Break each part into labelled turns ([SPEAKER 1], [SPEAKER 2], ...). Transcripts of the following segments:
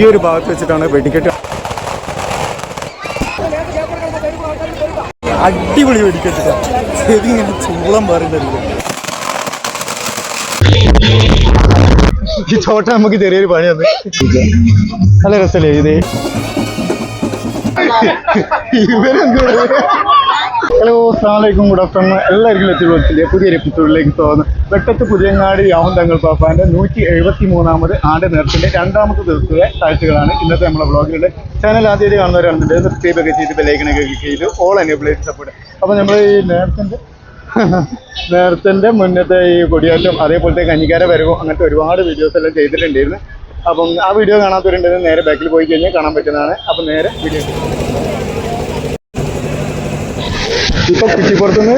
[SPEAKER 1] ഈ ഒരു ഭാഗത്ത് വെച്ചിട്ടാണ് വെടിക്കെട്ട് അടിപൊളി വെടിക്കെട്ടില്ല ചെവി ഇങ്ങനെ ചൂളം പറയുന്നില്ല ഈ ചോട്ട നമുക്ക് ചെറിയൊരു പണി തന്നു. നല്ല രസമല്ലേ ഇത്? ഇവരെന്തോ ഹലോ അസ്സാമലൈക്കും ഗുഡ് ആഫ്റ്റർനൂൺ. എല്ലാവർക്കും എത്തിപ്പെടുത്തില്ലേ പുതിയൊരു എപ്പിസോഡിലേക്ക് സ്വാഗതം. വെട്ടത്ത് പുതിയങ്ങാടി യാവും തങ്ങൾ പാപ്പാന്റെ നൂറ്റി എഴുപത്തി മൂന്നാമത് ആണ്ട് നേരത്തിന്റെ രണ്ടാമത്തെ ദിവസത്തെ കാഴ്ചകളാണ് ഇന്നത്തെ നമ്മുടെ ബ്ലോഗിലുണ്ട് ചാനൽ ആദ്യമായിട്ട് കാണുന്നവരാണെന്നുണ്ടെങ്കിൽ സബ്സ്ക്രൈബ് ഒക്കെ ചെയ്ത് ബെല്ലൈക്കണൊക്കെ ക്ലിക്ക് ചെയ്ത് ഓൾ എനേബിൾ ചെയ്ത് സപ്പോർട്ട് അപ്പോൾ നമ്മൾ ഈ നേരത്തിന്റെ നേരത്തിന്റെ മുന്നത്തെ ഈ കൊടിയാറ്റം അതേപോലത്തെ കഞ്ഞിക്കാര വരവും അങ്ങനത്തെ ഒരുപാട് വീഡിയോസ് എല്ലാം ചെയ്തിട്ടുണ്ടായിരുന്നു. അപ്പം ആ വീഡിയോ കാണാത്തവരുണ്ടെങ്കിൽ നേരെ ബാക്കിൽ പോയി കഴിഞ്ഞാൽ കാണാൻ പറ്റുന്നതാണ്. അപ്പം നേരെ വീഡിയോ ഇപ്പൊ കുറ്റിപ്പുറത്തുനിന്ന്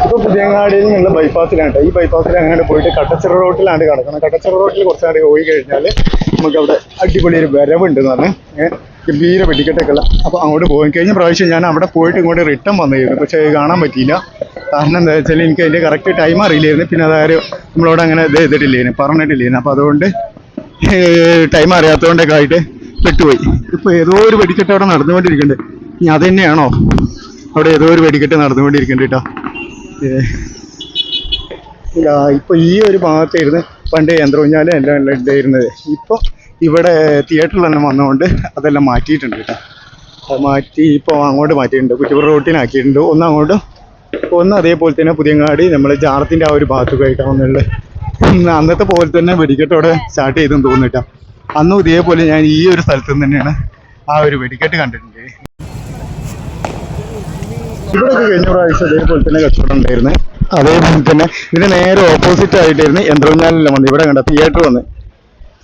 [SPEAKER 1] ഇപ്പൊ പുതിയങ്ങാടിയിൽ നിന്നുള്ള ബൈപ്പാസിലാണ്. ഈ ബൈപ്പാസിൽ അങ്ങനെ പോയിട്ട് കട്ടച്ചിറ റോട്ടിലാണ് കിടക്കുന്നത്. കട്ടച്ചിറ റോട്ടിൽ കുറച്ചാണ്ട് പോയി കഴിഞ്ഞാൽ നമുക്ക് അവിടെ അടിപൊളി ഒരു വരവുണ്ട് എന്ന് പറഞ്ഞാൽ ഗംഭീര വെടിക്കെട്ടൊക്കെയുള്ള അപ്പൊ അപ്പോൾ അങ്ങോട്ട് പോയി കഴിഞ്ഞ പ്രാവശ്യം ഞാൻ അവിടെ പോയിട്ട് ഇങ്ങോട്ട് റിട്ടേൺ വന്നിരുന്നു. പക്ഷേ കാണാൻ പറ്റിയില്ല. കാരണം എന്താ വെച്ചാൽ എനിക്ക് അതിന്റെ കറക്റ്റ് ടൈം അറിയില്ലായിരുന്നു. പിന്നെ അതാരും നമ്മളോട് അങ്ങനെ ഇത് ചെയ്തിട്ടില്ലായിരുന്നു പറഞ്ഞിട്ടില്ലായിരുന്നു അപ്പോൾ അതുകൊണ്ട് ടൈം അറിയാത്തതുകൊണ്ടൊക്കെ ആയിട്ട് പെട്ടുപോയി ഇപ്പോൾ ഏതോ ഒരു വെടിക്കെട്ട് അവിടെ നടന്നുകൊണ്ടിരിക്കുന്നുണ്ട്. ഇനി അത് തന്നെയാണോ? അവിടെ ഏതോ ഒരു വെടിക്കെട്ട് നടന്നുകൊണ്ടിരിക്കുന്നുണ്ട് കേട്ടോ. ഇപ്പൊ ഈ ഒരു ഭാഗത്തായിരുന്നു പണ്ട് യന്ത്രഊഞ്ഞാൽ എല്ലാം എല്ലാം ഉണ്ടായിരുന്നത്. ഇപ്പൊ ഇവിടെ തിയേറ്ററിൽ തന്നെ വന്നുകൊണ്ട് അതെല്ലാം മാറ്റിയിട്ടുണ്ട് കേട്ടോ. അത് മാറ്റി ഇപ്പോൾ അങ്ങോട്ട് മാറ്റിയിട്ടുണ്ട്. കുറ്റിപ്പുറ റോട്ടിനാക്കിയിട്ടുണ്ട് ഒന്ന് അങ്ങോട്ടും ഒന്ന് അതേപോലെ തന്നെ പുതിയങ്ങാടി നമ്മൾ ജാറത്തിന്റെ ആ ഒരു ഭാഗത്തൊക്കെയായിട്ടാണ് വന്നുള്ളത് അന്നത്തെ പോലെ തന്നെ വെടിക്കെട്ടോടെ സ്റ്റാർട്ട് ചെയ്തെന്ന് തോന്നിട്ടാ അന്നും ഇതേപോലെ ഞാൻ ഈ ഒരു സ്ഥലത്ത് തന്നെയാണ് ആ ഒരു വെടിക്കെട്ട് കണ്ടിട്ടുണ്ട് ഇവിടെ കഴിഞ്ഞ പ്രാവശ്യം അതേപോലെ തന്നെ കച്ചവടം ഉണ്ടായിരുന്നു അതേപോലെ തന്നെ ഇതിന് നേരെ ഓപ്പോസിറ്റ് ആയിട്ടായിരുന്നു യന്ത്രഞ്ഞാലെല്ലാം വന്നത്. ഇവിടെ കണ്ട തിയേറ്റർ വന്ന്.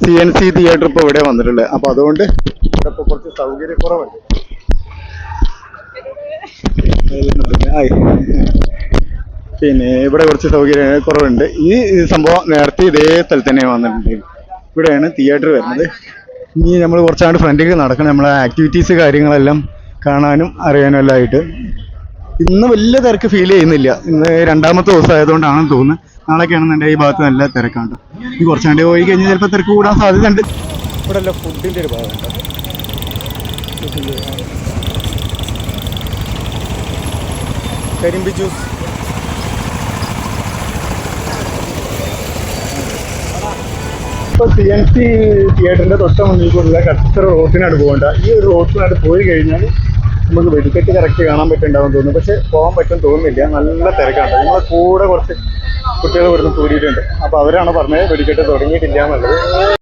[SPEAKER 1] സി എൻ സി തിയേറ്റർ ഇപ്പോൾ ഇവിടെ വന്നിട്ടുണ്ട്. അപ്പോൾ അതുകൊണ്ട് ഇവിടെ ഇപ്പോൾ കുറച്ച് സൗകര്യക്കുറവുണ്ട്. പിന്നെ ഇവിടെ കുറച്ച് സൗകര്യക്കുറവുണ്ട്. ഈ സംഭവം നേരത്തെ ഇതേ സ്ഥലത്ത് തന്നെ വന്നിട്ടുണ്ട്. ഇവിടെയാണ് തിയേറ്റർ വരുന്നത്. ഇനി നമ്മൾ കുറച്ചാണ്ട് ഫ്രണ്ടിലേക്ക് നടക്കണം. നമ്മളെ ആക്ടിവിറ്റീസ് കാര്യങ്ങളെല്ലാം കാണാനും അറിയാനും എല്ലാം ആയിട്ട്. ഇന്ന് വലിയ തിരക്ക് ഫീൽ ചെയ്യുന്നില്ല. ഇന്ന് രണ്ടാമത്തെ ദിവസം ആയതുകൊണ്ടാണെന്ന് തോന്നുന്നത് നാളെയൊക്കെയാണെന്നുണ്ടെങ്കിൽ ഈ ഭാഗത്ത് നല്ല തിരക്കാണ് ഈ കുറച്ചാണ്ട് പോയി കഴിഞ്ഞാൽ ചിലപ്പോൾ തിരക്ക് കൂടാൻ സാധ്യതയുണ്ട്. ഇവിടെ അല്ല ഫുഡിന്റെ ഒരു ഭാഗമുണ്ട് കരിമ്പി ജ്യൂസ് ഇപ്പൊ സി എൻ സി തിയേറ്ററിന്റെ തൊട്ട മുന്നിൽ കൂടിയുള്ള കച്ചറ പോകേണ്ട ഈ ഒരു റോട്ടിനോട് പോയി കഴിഞ്ഞാൽ നമുക്ക് വെടിക്കെട്ട് കറക്റ്റ് കാണാൻ പറ്റുന്നുണ്ടാവും തോന്നുന്നു. പക്ഷെ പോകാൻ പറ്റും തോന്നുന്നില്ല. നല്ല തിരക്കാണ്. നമ്മളെ കൂടെ കുറച്ച് കുട്ടികൾ ഇവിടുന്ന് കൂടിയിട്ടുണ്ട്. അപ്പോൾ അവരാണ് പറഞ്ഞത് വെടിക്കെട്ട് തുടങ്ങിയിട്ടില്ല എന്നുള്ളത്.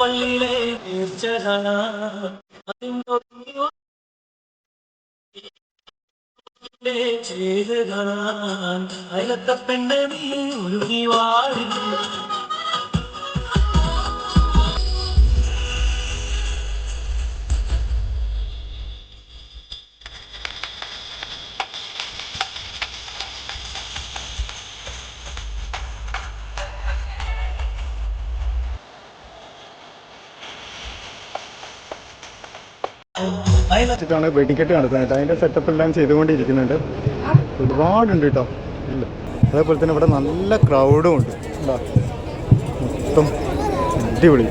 [SPEAKER 2] അറക്കപ്പള്ളിയിലെ തീർച്ചകളാ ചെയ്ത് കാണാൻ അയലത്തെ പെണ്ണെ നീ ഒഴുകി വാഴി
[SPEAKER 1] വെച്ചിട്ടാണ് വെടിക്കെട്ട് നടത്തുന്നത്. അതിന്റെ സെറ്റപ്പ് എല്ലാം ചെയ്തുകൊണ്ടിരിക്കുന്നുണ്ട്. ഒരുപാടുണ്ട് കേട്ടോ ഇല്ല. അതേപോലെ തന്നെ ഇവിടെ നല്ല ക്രൗഡും ഉണ്ട്. മൊത്തം അടിപൊളി.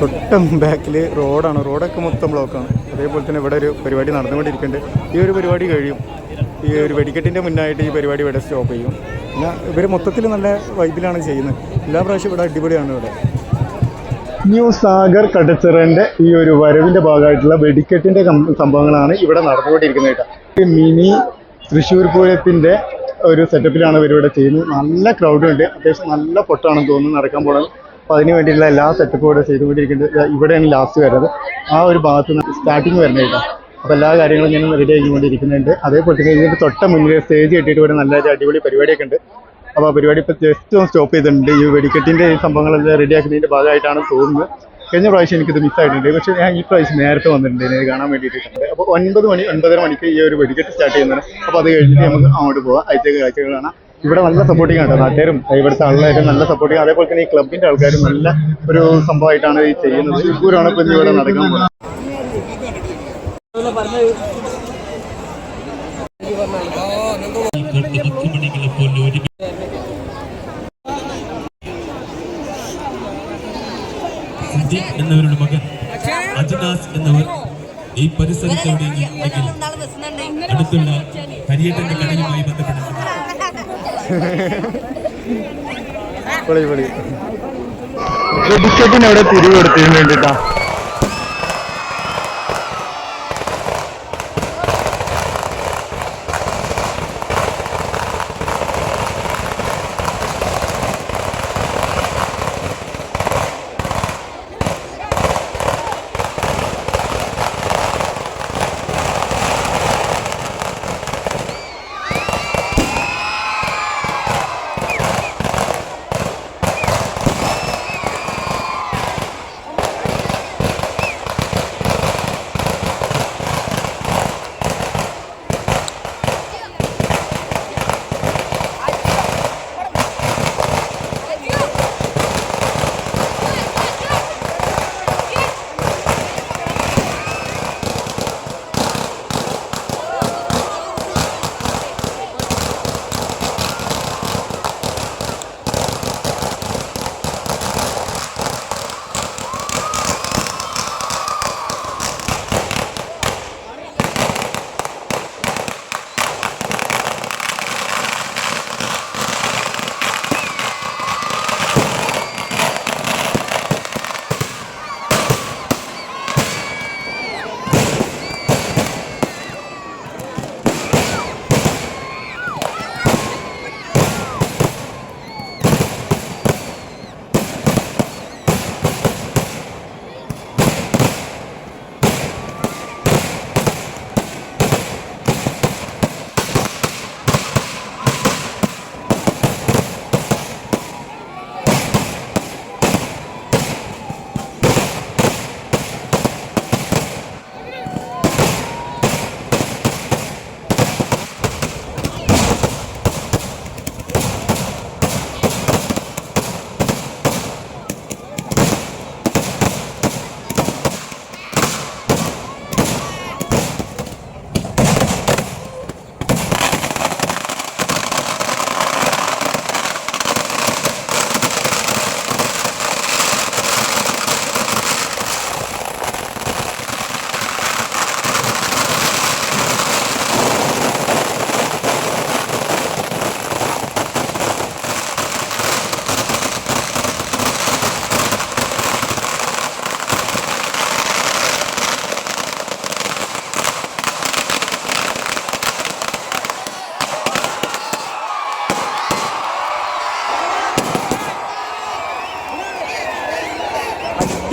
[SPEAKER 1] തൊട്ടും ബാക്കിൽ റോഡാണ് റോഡൊക്കെ മൊത്തം ബ്ലോക്കാണ് അതേപോലെ തന്നെ ഇവിടെ ഒരു പരിപാടി നടന്നുകൊണ്ടിരിക്കുന്നുണ്ട്. ഈ ഒരു പരിപാടി കഴിയും. ഈ ഒരു വെടിക്കെട്ടിന്റെ മുന്നായിട്ട് ഈ പരിപാടി ഇവിടെ സ്റ്റോപ്പ് ചെയ്യും. പിന്നെ ഇവർ മൊത്തത്തിൽ നല്ല വൈബിലാണ് ചെയ്യുന്നത്. എല്ലാ പ്രാവശ്യം ഇവിടെ അടിപൊളിയാണ് ഇവിടെ. ന്യൂ സാഗർ കടച്ചിറന്റെ ഈ ഒരു വരവിന്റെ ഭാഗമായിട്ടുള്ള വെടിക്കെട്ടിന്റെ സംഭവങ്ങളാണ് ഇവിടെ നടന്നുകൊണ്ടിരിക്കുന്നത് കേട്ടോ. മിനി തൃശ്ശൂർ പൂരത്തിന്റെ ഒരു സെറ്റപ്പിലാണ് ഇവിടെ ചെയ്യുന്നത്. നല്ല ക്രൗഡ് ഉണ്ട്. അത്യാവശ്യം നല്ല പൊട്ടാണെന്ന് തോന്നുന്നു നടക്കാൻ പോകുന്നത് അപ്പോൾ അതിന് വേണ്ടിയിട്ടുള്ള എല്ലാ സെറ്റപ്പും ഇവിടെ ചെയ്തുകൊണ്ടിരിക്കുന്നത് ഇവിടെയാണ് ലാസ്റ്റ് വരുന്നത്. ആ ഒരു ഭാഗത്ത് സ്റ്റാർട്ടിങ് വരുന്നത് കേട്ടോ. അപ്പോൾ എല്ലാ കാര്യങ്ങളും ഞാൻ റെഡി ആക്കിക്കൊണ്ടിരിക്കുന്നുണ്ട് അതേപോലെ ഇതിന്റെ തൊട്ട മുന്നിൽ സ്റ്റേജ് കെട്ടിയിട്ട് ഇവിടെ നല്ല അടിപൊളി പരിപാടിയൊക്കെ ഉണ്ട്. അപ്പോൾ പരിപാടി ഇപ്പോൾ ജസ്റ്റ് ഒന്ന് സ്റ്റോപ്പ് ചെയ്തിട്ടുണ്ട്. ഈ വെടിക്കെട്ടിന്റെ ഈ സംഭവങ്ങളെല്ലാം റെഡിയാക്കുന്നതിന്റെ ഭാഗമായിട്ടാണ് തോന്നുന്നത്. കഴിഞ്ഞ പ്രാവശ്യം എനിക്കിത് മിസ്സായിട്ടുണ്ട് പക്ഷേ ഞാൻ ഈ പ്രാവശ്യം നേരത്തെ വന്നിട്ടുണ്ട്. ഇതിനെ കാണാൻ വേണ്ടിയിട്ടുണ്ട് അപ്പോൾ ഒൻപത് മണി ഒൻപതര മണിക്ക് ഈ ഒരു വെടിക്കെട്ട് സ്റ്റാർട്ട് ചെയ്യുന്നത് അപ്പോൾ അത് കഴിഞ്ഞിട്ട് നമുക്ക് അങ്ങോട്ട് പോകാം അയച്ചേക്ക് കാഴ്ചകൾ കാണാം. ഇവിടെ നല്ല സപ്പോർട്ടിങ് ആണ് നാട്ടുകാരും ഇവിടുത്തെ ആളുകാരും നല്ല സപ്പോർട്ടിങ് അതേപോലെ തന്നെ ഈ ക്ലബിന്റെ ആൾക്കാരും നല്ല ഒരു സംഭവമായിട്ടാണ് ഈ ചെയ്യുന്നത്. ഇപ്പോഴാണ് ഇപ്പം ഇവിടെ നടക്കാൻ പോകുന്നത്.
[SPEAKER 3] സജീവ് എന്നവരുടെ മകൻ അജനാസ് എന്നവർ ഈ പരിസരത്ത് എവിടെയെങ്കിലും അടുത്തുള്ള കരിയേട്ടന്റെ കടയുമായി
[SPEAKER 1] പൊളി വെടിക്കെട്ടിന് അവിടെ തിരിവ് കൊടുത്തതിന് കേട്ടോ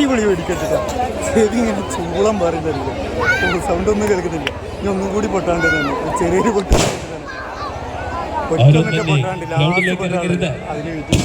[SPEAKER 1] അടിപൊളി ചെവി ഇങ്ങനെ ചൂളം പറയുന്നില്ല സൗണ്ട് ഒന്നും കേൾക്കുന്നില്ല. ഇനി ഒന്നും കൂടി പൊട്ടാണ്ട് തന്നെ ചെറിയ ചെറിയൊരു
[SPEAKER 3] പൊട്ടാണ്ടില്ല.
[SPEAKER 1] പൊട്ടൊന്നൊക്കെ അതിന് വേണ്ടി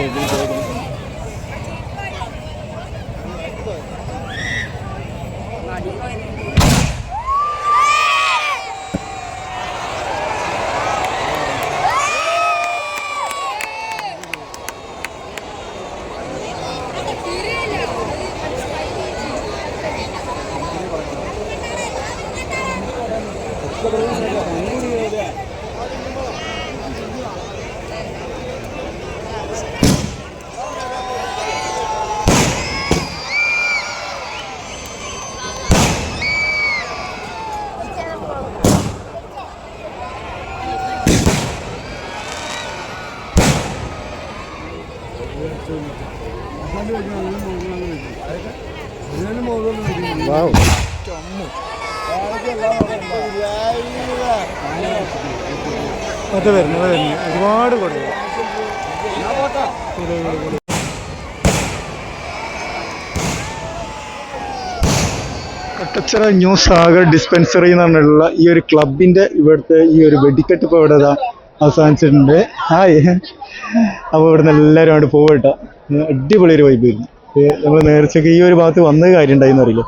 [SPEAKER 3] Bye. Bye. ഇറങ്ങരുത്
[SPEAKER 1] വാവ് മറ്റേ വരുന്നു വരുന്നു. ഒരുപാട് കൊടുക്കും കട്ടച്ചിറ ന്യൂ സാഗർ ഡിസ്പെൻസറി എന്ന് പറഞ്ഞിട്ടുള്ള ഈ ഒരു ക്ലബിന്റെ ഇവിടുത്തെ ഈ ഒരു വെടിക്കെട്ട് ഇപ്പോൾ ഇവിടെ അവസാനിച്ചിട്ടുണ്ട്. ഹായ്. അപ്പോൾ ഇവിടുന്ന് എല്ലാവരും അവിടെ പോവട്ടെ അടിപൊളി ഒരു വൈബ് ആയിരുന്നു. നമ്മൾ നേർച്ചയ്ക്ക് ഈ ഒരു ഭാഗത്ത് വന്ന കാര്യം ഉണ്ടായിരുന്നു അറിയില്ല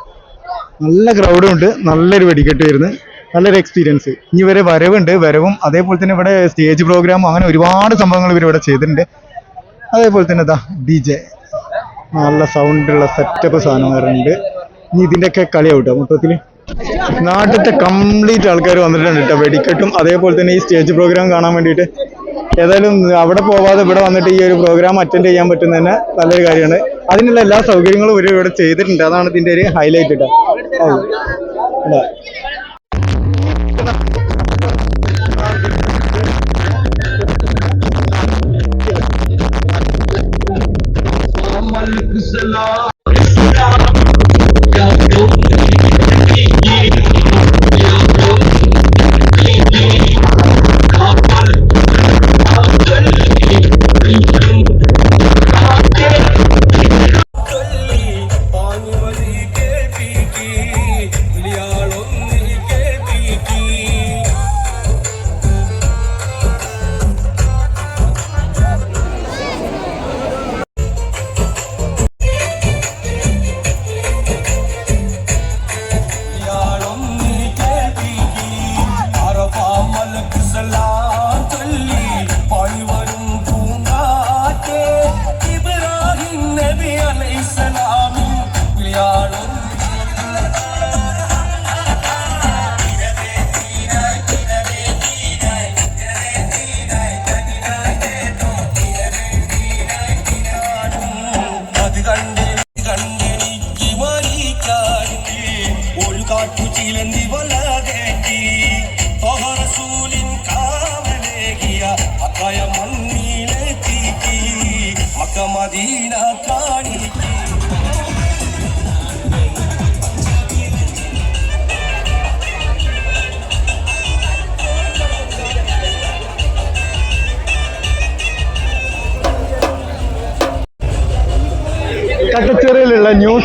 [SPEAKER 1] നല്ല ക്രൗഡും ഉണ്ട്. നല്ലൊരു വെടിക്കെട്ട് വരുന്നു നല്ലൊരു എക്സ്പീരിയൻസ് ഇനി വരെ വരവുണ്ട്. വരവും അതേപോലെ തന്നെ ഇവിടെ സ്റ്റേജ് പ്രോഗ്രാമും അങ്ങനെ ഒരുപാട് സംഭവങ്ങൾ ഇവർ ഇവിടെ ചെയ്തിട്ടുണ്ട്. അതേപോലെ തന്നെ ഇതാ ഡി ജെ നല്ല സൗണ്ടുള്ള സെറ്റപ്പ് സാധനം വരുന്നുണ്ട് ഇനി ഇതിന്റെയൊക്കെ കളിയാവട്ടോ മൊത്തത്തിൽ നാട്ടിലത്തെ കംപ്ലീറ്റ് ആൾക്കാർ വന്നിട്ടുണ്ട് കേട്ടോ. വെടിക്കെട്ടും അതേപോലെ തന്നെ ഈ സ്റ്റേജ് പ്രോഗ്രാം കാണാൻ വേണ്ടിയിട്ട്. ഏതായാലും അവിടെ പോവാതെ ഇവിടെ വന്നിട്ട് ഈ ഒരു പ്രോഗ്രാം അറ്റൻഡ് ചെയ്യാൻ പറ്റുന്ന തന്നെ നല്ലൊരു കാര്യമാണ്. അതിനുള്ള എല്ലാ സൗകര്യങ്ങളും ഇവർ ഇവിടെ ചെയ്തിട്ടുണ്ട്. അതാണ് ഇതിന്റെ ഒരു ഹൈലൈറ്റ് കേട്ടോ. അത്.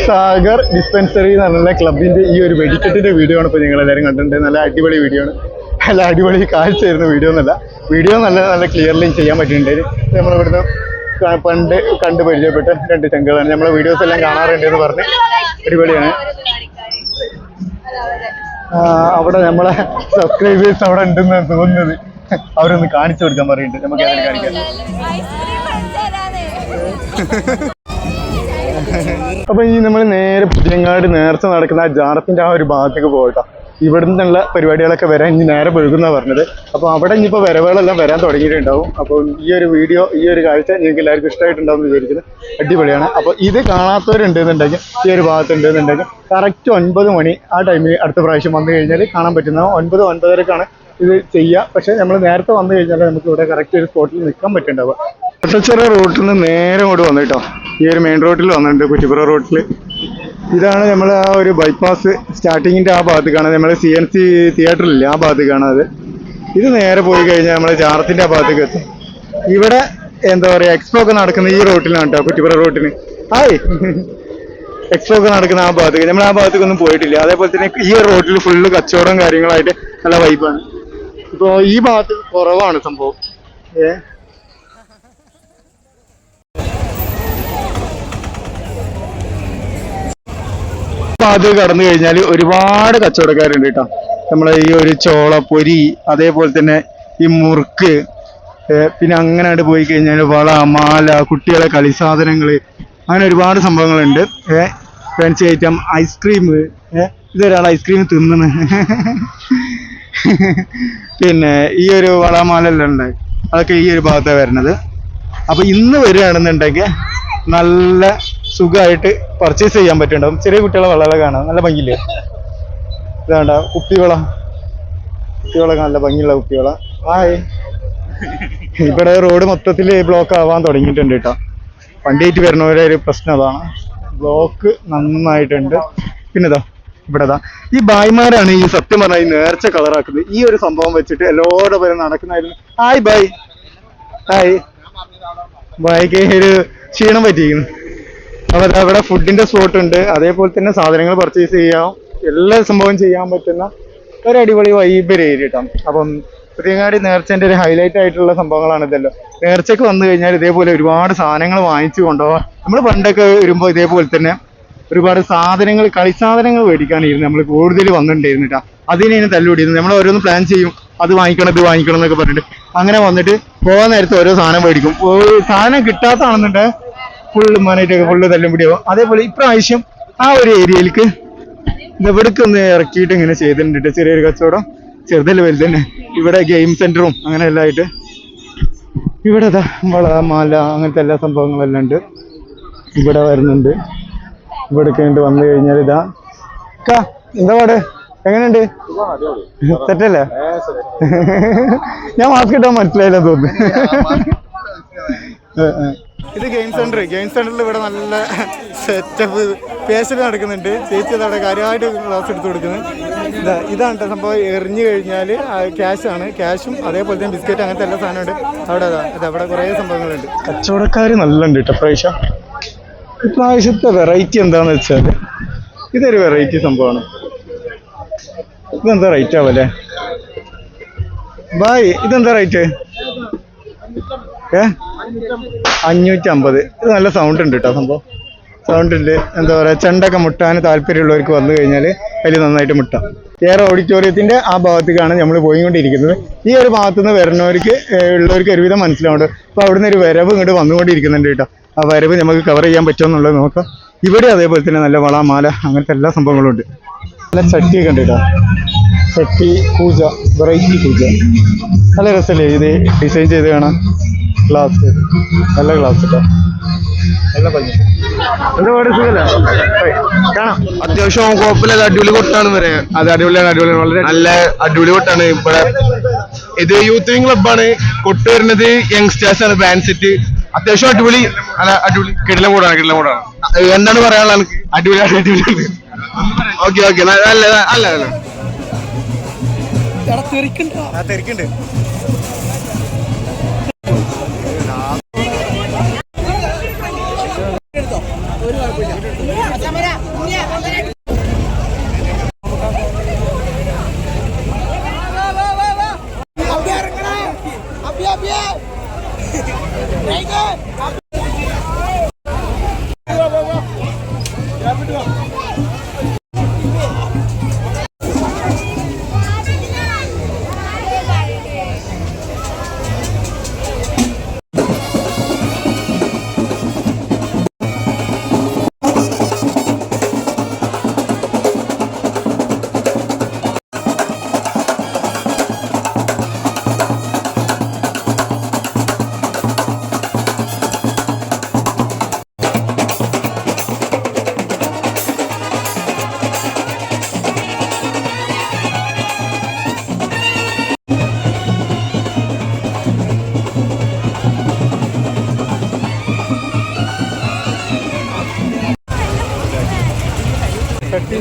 [SPEAKER 1] സാഗർ ഡിസ്പെൻസറി എന്ന് പറഞ്ഞ ക്ലബിന്റെ ഈ ഒരു വെടിക്കെട്ടിന്റെ വീഡിയോ ആണ് ഇപ്പോൾ നിങ്ങൾ എല്ലാവരും കണ്ടിട്ടുണ്ട് നല്ല അടിപൊളി വീഡിയോ ആണ്. നല്ല അടിപൊളി കാഴ്ച ആയിരുന്നു വീഡിയോ എന്നല്ല. വീഡിയോ നല്ല നല്ല ക്ലിയർലി ചെയ്യാൻ പറ്റിയിട്ടുണ്ട്. നമ്മൾ ഇവിടുന്ന് ക- പണ്ട് കണ്ട് പരിചയപ്പെട്ട രണ്ട് ചങ്കുകളാണ്. നമ്മളെ വീഡിയോസ് എല്ലാം കാണാറുണ്ട് എന്ന് പറഞ്ഞ് അടിപൊളിയാണ്. അവിടെ നമ്മളെ സബ്സ്ക്രൈബേഴ്സ് അവിടെ ഉണ്ടെന്ന് തോന്നുന്നത്. അവരൊന്ന് കാണിച്ചു കൊടുക്കാൻ പറയുന്നുണ്ട്. നമുക്ക് അതിൽ കാണിക്കാം അപ്പൊ ഇനി നമ്മൾ നേരെ പുതിയങ്ങാട് നേരത്തെ നടക്കുന്ന ആ ജാറത്തിന്റെ ആ ഒരു ഭാഗത്തേക്ക് പോകട്ടോ. ഇവിടുന്നുള്ള പരിപാടികളൊക്കെ വരാൻ ഇനി നേരെ പെഴുകുന്നാ പറഞ്ഞത്. അപ്പോൾ അവിടെ ഇനിയിപ്പോൾ വരവുകളെല്ലാം വരാൻ തുടങ്ങിയിട്ടുണ്ടാവും. അപ്പോൾ ഈ ഒരു വീഡിയോ ഈ ഒരു കാഴ്ച നിങ്ങൾക്ക് എല്ലാവർക്കും ഇഷ്ടമായിട്ടുണ്ടാവും വിചാരിക്കുന്നത് അടിപൊളിയാണ്. അപ്പോൾ ഇത് കാണാത്തവരുണ്ടെന്നുണ്ടെങ്കിൽ ഈ ഒരു ഭാഗത്ത് ഉണ്ടെന്നുണ്ടെങ്കിൽ കറക്റ്റ് ഒൻപത് മണി ആ ടൈമിൽ അടുത്ത പ്രാവശ്യം വന്നു കഴിഞ്ഞാൽ കാണാൻ പറ്റുന്ന ഒൻപത് ഒൻപതരക്കാണ് ഇത് ചെയ്യുക. പക്ഷെ നമ്മൾ നേരത്തെ വന്നു കഴിഞ്ഞാൽ നമുക്ക് ഇവിടെ കറക്റ്റ് ഒരു സ്പോട്ടിൽ നിൽക്കാൻ പറ്റുന്നുണ്ടാവുക. ചെറിയ റൂട്ടിൽ നിന്ന് നേരെ ഇങ്ങോട്ട് വന്നു കേട്ടോ. ഈ ഒരു മെയിൻ റോഡിൽ വന്നിട്ടുണ്ട് കുറ്റിപ്പുറ റോഡിൽ ഇതാണ് നമ്മൾ ആ ഒരു ബൈപ്പാസ് സ്റ്റാർട്ടിങ്ങിന്റെ ആ ഭാഗത്ത് കാണാൻ നമ്മൾ സി എൻ സി തിയേറ്ററിലില്ല ആ ഭാഗത്ത് കാണാതെ ഇത് നേരെ പോയി കഴിഞ്ഞാൽ നമ്മൾ ചാറത്തിന്റെ ആ ഭാഗത്തേക്ക് എത്തും. ഇവിടെ എന്താ പറയുക എക്സ്പോ ഒക്കെ നടക്കുന്ന ഈ റോട്ടിലാണ് കേട്ടോ കുറ്റിപ്പുറ റോട്ടിന് ആയി എക്സ്പോ ഒക്കെ നടക്കുന്ന ആ ഭാഗത്തേക്ക്. നമ്മൾ ആ ഭാഗത്തേക്ക് ഒന്നും പോയിട്ടില്ല. അതേപോലെ തന്നെ ഈ റോഡിൽ ഫുള്ള് കച്ചവടവും കാര്യങ്ങളായിട്ട് നല്ല വൈബാണ് ഇപ്പോൾ ഈ ഭാഗത്ത് കുറവാണ് സംഭവം. ഏ? ഭാഗത്ത് കടന്നു കഴിഞ്ഞാൽ ഒരുപാട് കച്ചവടക്കാരുണ്ട് കേട്ടോ. നമ്മളെ ഈ ഒരു ചോള പൊരി അതേപോലെ തന്നെ ഈ മുറുക്ക് പിന്നെ അങ്ങനെ അങ്ങോട്ട് പോയി കഴിഞ്ഞാൽ വള മാല കുട്ടികളെ കളി സാധനങ്ങൾ അങ്ങനെ ഒരുപാട് സംഭവങ്ങളുണ്ട്. ഫാൻസി ഐറ്റം ഐസ്ക്രീം ഇതൊരാൾ ഐസ്ക്രീം തിന്നുന്നു. പിന്നെ ഈ ഒരു വളമാലെല്ലാം ഉണ്ട്. അതൊക്കെ ഈ ഒരു ഭാഗത്താണ് വരുന്നത്. അപ്പൊ ഇന്ന് വരികയാണെന്നുണ്ടെങ്കിൽ നല്ല സുഖമായിട്ട് പർച്ചേസ് ചെയ്യാൻ പറ്റുന്നുണ്ടാവും ചെറിയ കുട്ടികളെ വളകളെ കാണാം. നല്ല ഭംഗിയില്ലേ? ഇതാണ്ട കുപ്പിവള. കുപ്പിവള നല്ല ഭംഗിയുള്ള കുപ്പിവള. ഹായ്. ഇവിടെ റോഡ് മൊത്തത്തിൽ ബ്ലോക്ക് ആവാൻ തുടങ്ങിയിട്ടുണ്ട് കേട്ടോ. വണ്ടിയായിട്ട് വരുന്നവരെ ഒരു പ്രശ്നം അതാണ്. ബ്ലോക്ക് നന്നായിട്ടുണ്ട്. പിന്നെ ഇതാ ഇവിടെ ഇതാ. ഈ ബായ്മാരാണ് ഈ സത്യം പറഞ്ഞാൽ ഈ നേർച്ച കളറാക്കുന്നത് ഈ ഒരു സംഭവം വെച്ചിട്ട് എല്ലാവരുടെ പേരും നടക്കുന്നതായിരുന്നു. ഹായ് ബൈ ഹായ് ബായ്ക്ക് ഒരു ക്ഷീണം പറ്റിയിരിക്കുന്നു. അവിടെ ഇവിടെ ഫുഡിന്റെ സ്പോട്ട് ഉണ്ട്. അതേപോലെ തന്നെ സാധനങ്ങൾ പർച്ചേസ് ചെയ്യാം. എല്ലാ സംഭവം ചെയ്യാൻ പറ്റുന്ന ഒരു അടിപൊളി വൈബ് ഏരിയ കേട്ടോ അപ്പം പുതിയങ്ങാടി നേർച്ചന്റെ ഒരു ഹൈലൈറ്റ് ആയിട്ടുള്ള സംഭവങ്ങളാണ് ഇതല്ലോ. നേർച്ചക്ക് വന്നു കഴിഞ്ഞാൽ ഇതേപോലെ ഒരുപാട് സാധനങ്ങൾ വാങ്ങിച്ചു കൊണ്ടുപോകാം. നമ്മൾ പണ്ടൊക്കെ വരുമ്പോൾ ഇതേപോലെ തന്നെ ഒരുപാട് സാധനങ്ങൾ കളിസാധനങ്ങൾ മേടിക്കാനായിരുന്നു നമ്മൾ കൂടുതൽ വന്നിട്ടുണ്ടായിരുന്നു കേട്ടോ അതിനെ തല്ലുപിടിയിരുന്നു നമ്മൾ ഓരോന്ന് പ്ലാൻ ചെയ്യും. അത് വാങ്ങിക്കണം ഇത് വാങ്ങിക്കണം എന്നൊക്കെ പറഞ്ഞിട്ട്. അങ്ങനെ വന്നിട്ട് പോകാൻ നേരത്ത് ഓരോ സാധനം മേടിക്കും. സാധനം കിട്ടാത്താണെന്നുണ്ടെങ്കിൽ ഫുള്ള് മാനായിട്ടൊക്കെ ഫുള്ള് തല്ലും പിടിയാവും അതേപോലെ ഇപ്രാവശ്യം ആ ഒരു ഏരിയയിലേക്ക് ഇവിടേക്ക് ഒന്ന് ഇറക്കിയിട്ട് ഇങ്ങനെ ചെയ്തിട്ടുണ്ട് ചെറിയൊരു കച്ചവടം ചെറുതല്ല വലുതന്നെ. ഇവിടെ ഗെയിം സെന്ററും അങ്ങനെ എല്ലാം ആയിട്ട്. ഇവിടെ വള മാല അങ്ങനത്തെ എല്ലാ സംഭവങ്ങളെല്ലാം ഉണ്ട്. ഇവിടെ വരുന്നുണ്ട്. ഇവിടെ കഴിഞ്ഞിട്ട് വന്നു കഴിഞ്ഞാൽ ഇതാ. കാ എന്താ പാട്? എങ്ങനെയുണ്ട്? തെറ്റല്ലേ ഞാൻ മാസ്ക് ഇട്ടാൻ മനസ്സിലായില്ല തോന്നുന്നു. ഇത് ഗെയിം സെന്റർ. ഗെയിം സെന്ററിൽ ഇവിടെ നല്ല സെറ്റപ്പ് പേശൽ നടക്കുന്നുണ്ട്. ചേച്ചി അതവിടെ കാര്യമായിട്ട് ക്ലാസ് എടുത്ത് കൊടുക്കുന്നത് ഇതാ ഇതാണ് സംഭവം. എറിഞ്ഞു കഴിഞ്ഞാൽ ക്യാഷാണ് ക്യാഷും അതേപോലെ തന്നെ ബിസ്ക്കറ്റ് അങ്ങനത്തെ എല്ലാ സാധനമുണ്ട് അവിടെ അതാ ഇത് അവിടെ കുറേ സംഭവങ്ങളുണ്ട്. കച്ചവടക്കാർ നല്ല ഉണ്ട് കേട്ടോ പ്രാവശ്യം ഇപ്രാവശ്യത്തെ വെറൈറ്റി എന്താണെന്ന് വെച്ചാൽ ഇതൊരു വെറൈറ്റി സംഭവമാണ്. ഇതെന്താ റേറ്റ് ആവല്ലേ? ബായ് ഇതെന്താ റേറ്റ് ഏ? അഞ്ഞൂറ്റി അമ്പത് ഇത് നല്ല സൗണ്ട് ഉണ്ട് കേട്ടോ സംഭവം. സൗണ്ട് ഉണ്ട്. എന്താ പറയുക ചെണ്ടൊക്കെ മുട്ടാൻ താല്പര്യമുള്ളവർക്ക് വന്നു കഴിഞ്ഞാൽ അതിൽ നന്നായിട്ട് മുട്ടാം. എയർ ഓഡിറ്റോറിയത്തിന്റെ ആ ഭാഗത്തേക്കാണ് നമ്മൾ പോയിക്കൊണ്ടിരിക്കുന്നത്. ഈ ഒരു ഭാഗത്തു നിന്ന് വരുന്നവർക്ക് ഉള്ളവർക്ക് ഒരുവിധം മനസ്സിലാവുന്നുണ്ട്. അപ്പോൾ അവിടുന്ന് ഒരു വരവ് ഇങ്ങോട്ട് വന്നുകൊണ്ടിരിക്കുന്നുണ്ട് കേട്ടോ ആ വരവ് നമുക്ക് കവർ ചെയ്യാൻ പറ്റുമോ എന്നുള്ളത് നോക്കാം. ഇവിടെ അതേപോലെ തന്നെ നല്ല വള മാല അങ്ങനത്തെ എല്ലാ സംഭവങ്ങളും ഉണ്ട്. നല്ല ചട്ടിയൊക്കെ ഉണ്ട് കേട്ടോ ചട്ടി പൂജ വെറൈറ്റി പൂജ. നല്ല രസമല്ലേ ഇത് ഡിസൈൻ ചെയ്ത് കാണാം ഗ്ലാസ് നല്ല ഗ്ലാസ് കേട്ടോ നല്ല എന്താ പാട്? സുഖല്ലേ? കാണാം.
[SPEAKER 4] അത്യാവശ്യം കുഴപ്പമില്ല. അടിപൊളി കൊട്ടാണ് വരെ അത് അടിപൊളിയാണ് അടിപൊളിയാണ് വളരെ നല്ല അടിപൊളി കൊട്ടാണ് ഇവിടെ. ഇത് യൂത്ത് വിങ് ക്ലബാണ് കൊട്ട് വരുന്നത് യങ്സ്റ്റേഴ്സ് ആണ്. ബാൻഡ് സെറ്റ് അത്യാവശ്യം അടിപൊളി. അല്ല അടിപൊളി. കിടിലം കൂടാണ് കിടിലം കൂടാണ്. എന്താണ് പറയാനുള്ള അടിപൊളിയാണ് അടിപൊളി ഓക്കെ ഓക്കെ. അല്ല അല്ല അല്ല
[SPEAKER 1] ആ തിരക്കുണ്ട്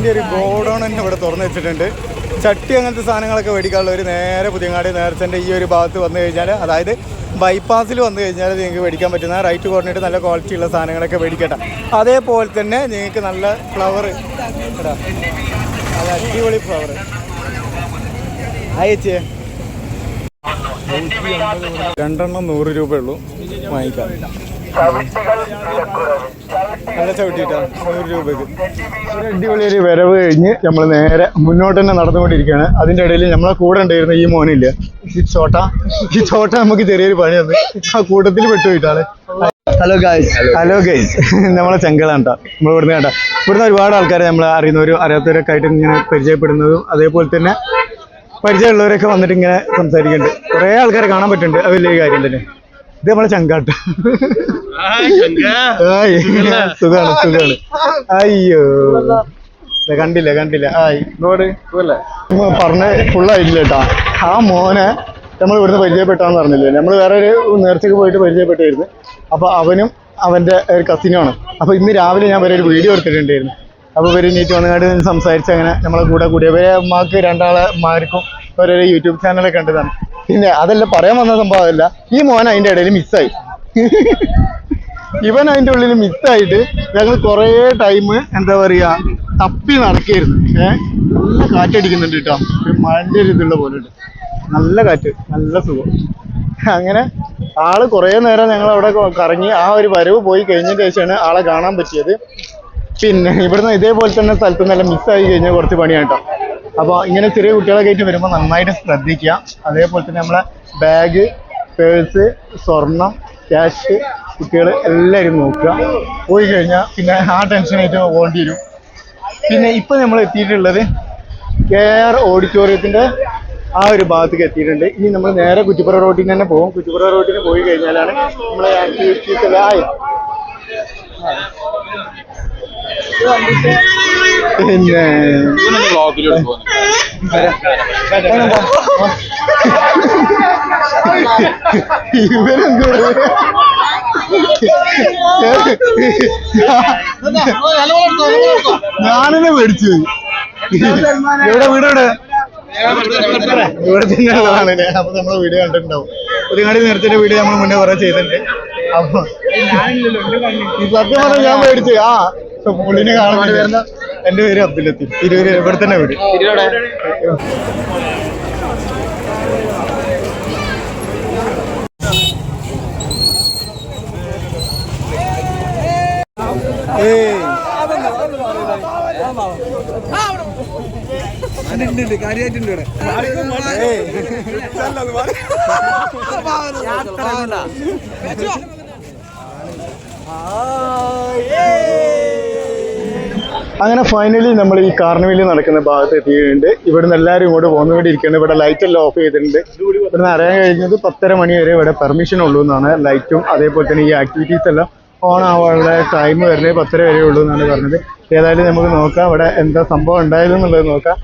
[SPEAKER 1] ചട്ടിന്റെ ഒരു ഗോഡൗൺ തന്നെ ഇവിടെ തുറന്നു വെച്ചിട്ടുണ്ട്. ചട്ടി അങ്ങനത്തെ സാധനങ്ങളൊക്കെ മേടിക്കാനുള്ളവർ നേരെ പുതിയങ്ങാടി നേർച്ചന്റെ ഈ ഒരു ഭാഗത്ത് വന്നു കഴിഞ്ഞാൽ അതായത് ബൈപ്പാസിൽ വന്നു കഴിഞ്ഞാൽ നിങ്ങൾക്ക് മേടിക്കാൻ പറ്റുന്ന റൈറ്റ് കോർണറിൽ നല്ല ക്വാളിറ്റി ഉള്ള സാധനങ്ങളൊക്കെ മേടിക്കട്ടെ. അതേപോലെ തന്നെ നിങ്ങൾക്ക് നല്ല ഫ്ലവർ അത് അടിപൊളി ഫ്ലവർ അയച്ചേ രണ്ടെണ്ണം നൂറ് രൂപയുള്ളൂ വാങ്ങിക്കാം. രൂപയ്ക്ക്. ഒരു ഒരു വരവ് കഴിഞ്ഞ് നമ്മൾ നേരെ മുന്നോട്ട് തന്നെ നടന്നുകൊണ്ടിരിക്കുകയാണ്. അതിന്റെ ഇടയിൽ നമ്മളെ കൂടെ ഉണ്ടായിരുന്ന ഈ മോനില്ല? ഈ ചോട്ട. ഈ ചോട്ട നമുക്ക് ചെറിയൊരു പണി ആ കൂട്ടത്തിൽ പെട്ടുപോയിട്ടാണ്. ഹലോ ഗൈസ് ഹലോ ഗൈസ് നമ്മളെ ചെങ്കളാണ് കേട്ടോ. നമ്മൾ ഇവിടുന്ന് കേട്ടോ. ഇവിടുന്ന് ഒരുപാട് ആൾക്കാരെ നമ്മൾ അറിയുന്നവരും അറിയാത്തവരൊക്കെ ആയിട്ട് ഇങ്ങനെ പരിചയപ്പെടുന്നതും അതേപോലെ തന്നെ പരിചയമുള്ളവരൊക്കെ വന്നിട്ട് ഇങ്ങനെ സംസാരിക്കുന്നുണ്ട്. കുറേ ആൾക്കാരെ കാണാൻ പറ്റുന്നുണ്ട്. അത് വലിയ കാര്യം തന്നെ ഇത് നമ്മളെ ചങ്കാട്ട. സുഖാണ് സുഖാണ്. അയ്യോ. കണ്ടില്ല കണ്ടില്ല? ആയി. നോട് പറഞ്ഞ ഫുള്ളായില്ല കേട്ടാ ആ മോനെ നമ്മൾ ഇവിടുന്ന് പരിചയപ്പെട്ടാന്ന് പറഞ്ഞില്ലേ? നമ്മൾ വേറെ ഒരു നേർച്ചക്ക് പോയിട്ട് പരിചയപ്പെട്ടായിരുന്നു അപ്പൊ അവനും അവന്റെ ഒരു കസിനുമാണ് അപ്പൊ ഇന്ന് രാവിലെ ഞാൻ വരെ ഒരു വീഡിയോ എടുത്തിട്ടുണ്ടായിരുന്നു. അപ്പൊ ഇവർ നീറ്റ് വന്നുകൊണ്ട് സംസാരിച്ച് അങ്ങനെ നമ്മളെ കൂടെ കൂടി. ഇവരെ അമ്മയ്ക്ക് രണ്ടാളെ മാർക്കും ഓരോരോ യൂട്യൂബ് ചാനലൊക്കെ കണ്ടതാണ്. പിന്നെ അതല്ല പറയാൻ വന്ന സംഭവമല്ല ഈ മോൻ അതിന്റെ ഇടയിൽ മിസ്സായി ഇവൻ അതിന്റെ ഉള്ളിൽ മിസ്സായിട്ട് ഞങ്ങൾ കുറേ ടൈം എന്താ പറയാ തപ്പി നടക്കായിരുന്നു. ഏഹ് നല്ല കാറ്റടിക്കുന്നുണ്ട് കേട്ടോ. ഒരു മഴന്റെ ഒരു ഇതുള്ള പോലെ ഉണ്ട്. നല്ല കാറ്റ് നല്ല സുഖം. അങ്ങനെ ആൾ കുറേ നേരം ഞങ്ങൾ അവിടെ കറങ്ങി ആ ഒരു വരവ് പോയി കഴിഞ്ഞതിന് ശേഷമാണ് ആളെ കാണാൻ പറ്റിയത്. പിന്നെ ഇവിടുന്ന് ഇതേപോലെ തന്നെ സ്ഥലത്ത് നല്ല മിസ്സായി കഴിഞ്ഞാൽ കുറച്ച് പണിയാണ് കേട്ടോ. അപ്പോൾ ഇങ്ങനെ ചെറിയ കുട്ടികളൊക്കെ ആയിട്ട് വരുമ്പോൾ നന്നായിട്ട് ശ്രദ്ധിക്കുക. അതേപോലെ തന്നെ നമ്മളെ ബാഗ് പേഴ്സ് സ്വർണം ക്യാഷ് കുട്ടികൾ എല്ലാവരും നോക്കുക. പോയി കഴിഞ്ഞാൽ പിന്നെ ആ ടെൻഷനായിട്ട് പോകേണ്ടി വരും. പിന്നെ ഇപ്പം നമ്മൾ എത്തിയിട്ടുള്ളത് കെ ആർ ഓഡിറ്റോറിയത്തിന്റെ ആ ഒരു ഭാഗത്തേക്ക് എത്തിയിട്ടുണ്ട്. ഇനി നമ്മൾ നേരെ കുറ്റിപ്പുറ റോഡിൽ തന്നെ പോകും. കുറ്റിപ്പുറ റോഡിന് പോയി കഴിഞ്ഞാലാണ് നമ്മളെ ആക്ടിവിറ്റീസ് എല്ലാം ആയി. പിന്നെ? ഇവരെന്തോ ഞാനെന്നെ മേടിച്ചു ഇവിടെ വീട് ഇവിടെ ഇവിടെ ഞാൻ. അപ്പൊ നമ്മളെ വീഡിയോ കണ്ടിട്ടുണ്ടാവും. ഒരുങ്ങാടി നേരത്തെ വീഡിയോ നമ്മൾ മുന്നേ കുറെ ചെയ്തിട്ടുണ്ട്. അപ്പൊ സത്യം പറഞ്ഞാൽ ഞാൻ മേടിച്ചു. ആ പുള്ളിനെ കാണാൻ വരുന്ന എന്റെ പേര് അബ്ദുൽ ലത്തീഫ്. തിരുവൂര് ഇവിടെ തന്നെ വീട്. അങ്ങനെ ഫൈനലി നമ്മൾ ഈ കാർണിവലി നടക്കുന്ന ഭാഗത്ത് എത്തിയിട്ടുണ്ട്. ഇവിടുന്ന് എല്ലാവരും ഇങ്ങോട്ട് പോകുന്ന. വേണ്ടി ഇരിക്കുന്നു ഇവിടെ ലൈറ്റ് എല്ലാം ഓഫ് ചെയ്തിട്ടുണ്ട്. ഇവിടുന്ന് അറിയാൻ കഴിഞ്ഞത് പത്തര മണി വരെ ഇവിടെ പെർമിഷൻ ഉള്ളൂ എന്നാണ്. ലൈറ്റും അതേപോലെ തന്നെ ഈ ആക്ടിവിറ്റീസ് എല്ലാം ഓൺ ആവാനുള്ള ടൈം വരുന്നത് പത്തര വരെ ഉള്ളൂ എന്നാണ് പറഞ്ഞത്. ഏതായാലും നമുക്ക് നോക്കാം ഇവിടെ എന്താ സംഭവം ഉണ്ടായതെന്നുള്ളത് നോക്കാം.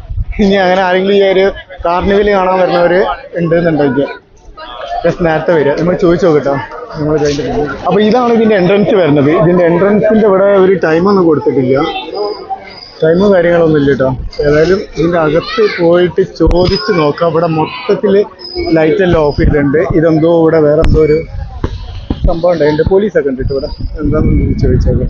[SPEAKER 1] ഇനി അങ്ങനെ ആരെങ്കിലും ഈ ഒരു കാർണിവൽ കാണാൻ വരുന്നവർ ഉണ്ടെന്നുണ്ടെങ്കിൽ ജസ്റ്റ് നേരത്തെ വരിക. നമ്മൾ ചോദിച്ചു നോക്കട്ടോ. നമ്മൾ കഴിഞ്ഞിട്ട് അപ്പൊ ഇതാണ് ഇതിന്റെ എൻട്രൻസ് വരുന്നത്. ഇതിന്റെ എൻട്രൻസിന്റെ ഇവിടെ ഒരു ടൈമൊന്നും കൊടുത്തിട്ടില്ല. ടൈമും കാര്യങ്ങളൊന്നും ഇല്ല കേട്ടോ ഏതായാലും ഇതിന്റെ അകത്ത് പോയിട്ട് ചോദിച്ച് നോക്കാം. ഇവിടെ മൊത്തത്തിൽ ലൈറ്റ് എല്ലാം ഓഫ് ചെയ്തിട്ടുണ്ട്. ഇതെന്തോ ഇവിടെ വേറെ എന്തോ ഒരു സംഭവം ഉണ്ട്. എന്റെ പോലീസൊക്കെ ഉണ്ട്. ഇവിടെ എന്താണെന്ന് ചോദിച്ചത്